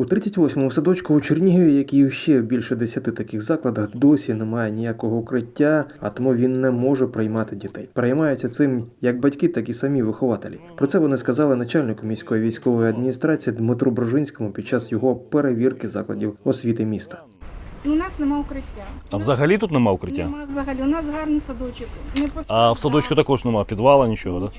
У 38-му садочку у Чернігові, як і ще в більше десяти таких закладах, досі немає ніякого укриття, а тому він не може приймати дітей. Переймаються цим як батьки, так і самі вихователі. Про це вони сказали начальнику міської військової адміністрації Дмитру Брожинському під час його перевірки закладів освіти міста. Ну, У нас нема укриття. А взагалі тут нема укриття? Нема взагалі. У нас гарний садочок. Не. А в садочку також нема підвала, нічого, так?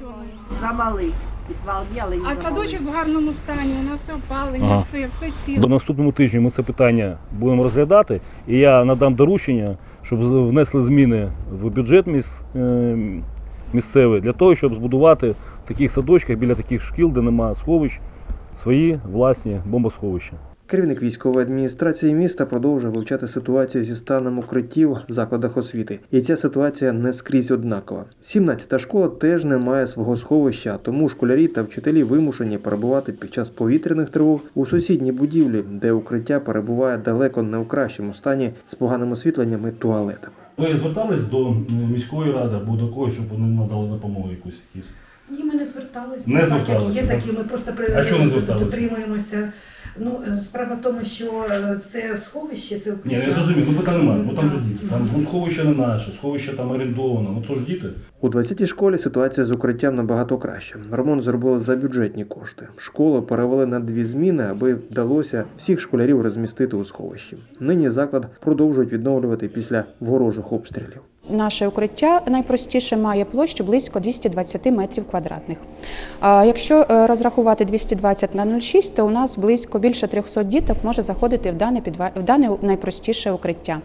Підвал білий. А садочок в гарному стані. У нас опалення, Ага. все, все До наступного тижня тижні ми це питання будемо розглядати, і я надам доручення, щоб з- внесли зміни в бюджет міс, е, місцевий для того, щоб збудувати в таких садочках біля таких шкіл, де немає сховищ, свої власні бомбосховища. Керівник військової адміністрації міста продовжує вивчати ситуацію зі станом укриттів в закладах освіти. І ця ситуація не скрізь однакова. 17-та школа теж не має свого сховища, тому школярі та вчителі вимушені перебувати під час повітряних тривог у сусідній будівлі, де укриття перебуває далеко не у кращому стані з поганим освітленням і туалетами. Ви звертались до міської ради або до когось, щоб вони надали допомогу якусь якісь? Ні, ми не зверталися. Не Так, Як є такі, ми просто при... А чого не зверталися? дотримуємося. Ну, е, справа в тому, що е, це сховище, це Ні, укриття. я зрозумів, ну питань немає, бо там же діти. Там ну, сховище не наше, сховище там орендовано, ну то ж діти. У 20-й школі ситуація з укриттям набагато краща. Ремонт зробили за бюджетні кошти. Школу перевели на дві зміни, аби вдалося всіх школярів розмістити у сховищі. Нині заклад продовжують відновлювати після ворожих обстрілів. Наше укриття найпростіше має площу близько 220 метрів квадратних. А якщо е, розрахувати 220 на 0,6, то у нас близько більше 300 діток може заходити в дане, підва... в дане найпростіше укриття.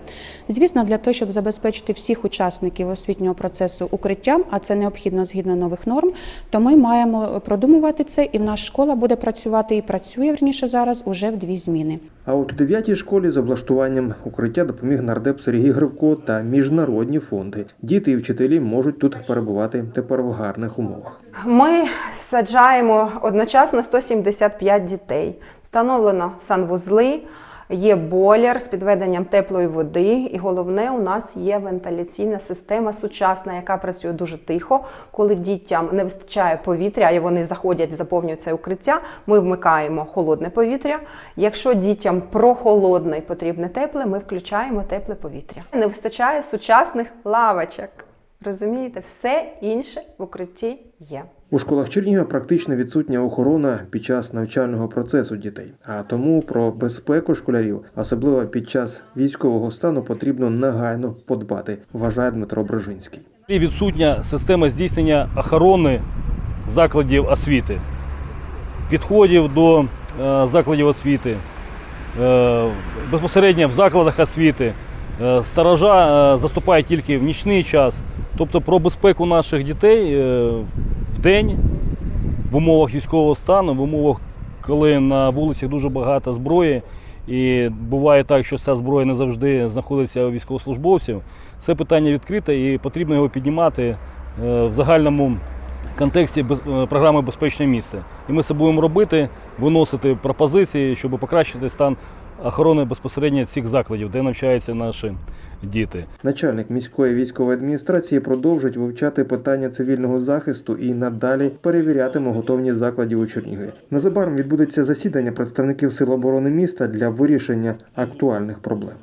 Звісно, для того, щоб забезпечити всіх учасників освітнього процесу укриттям, а це необхідно згідно нових норм, то ми маємо продумувати це, і в нас школа буде працювати і працює верніше зараз уже в дві зміни. А от у 9-й школі з облаштуванням укриття допоміг нардеп Сергій Гривко та міжнародні фонди. Діти і вчителі можуть тут перебувати тепер в гарних умовах. Ми саджаємо одночасно 175 дітей. Встановлено санвузли, є бойлер з підведенням теплої води, і головне, у нас є вентиляційна система сучасна, яка працює дуже тихо. Коли дітям не вистачає повітря, і вони заходять, заповнюють це укриття. Ми вмикаємо холодне повітря. Якщо дітям прохолодне і потрібне тепле, ми включаємо тепле повітря. Не вистачає сучасних лавочок. Розумієте, все інше в укритті є. У школах Чернігова практично відсутня охорона під час навчального процесу дітей. А тому про безпеку школярів, особливо під час військового стану, потрібно негайно подбати, вважає Дмитро Брожинський. І відсутня система здійснення охорони закладів освіти, підходів до е, закладів освіти, е, безпосередньо в закладах освіти. Е, Сторожа заступають тільки в нічний час. Тобто про безпеку наших дітей день в умовах військового стану, в умовах, коли на вулицях дуже багато зброї, і буває так, що ця зброя не завжди знаходиться у військовослужбовців. Це питання відкрите і потрібно його піднімати е, в загальному контексті е, програми Безпечне місце. І ми це будемо робити, виносити пропозиції, щоб покращити стан охорони безпосередньо цих закладів, де навчаються наші діти. Начальник міської військової адміністрації продовжить вивчати питання цивільного захисту і надалі перевірятиме готовність закладів у Чернігові. Незабаром відбудеться засідання представників Сил оборони міста для вирішення актуальних проблем.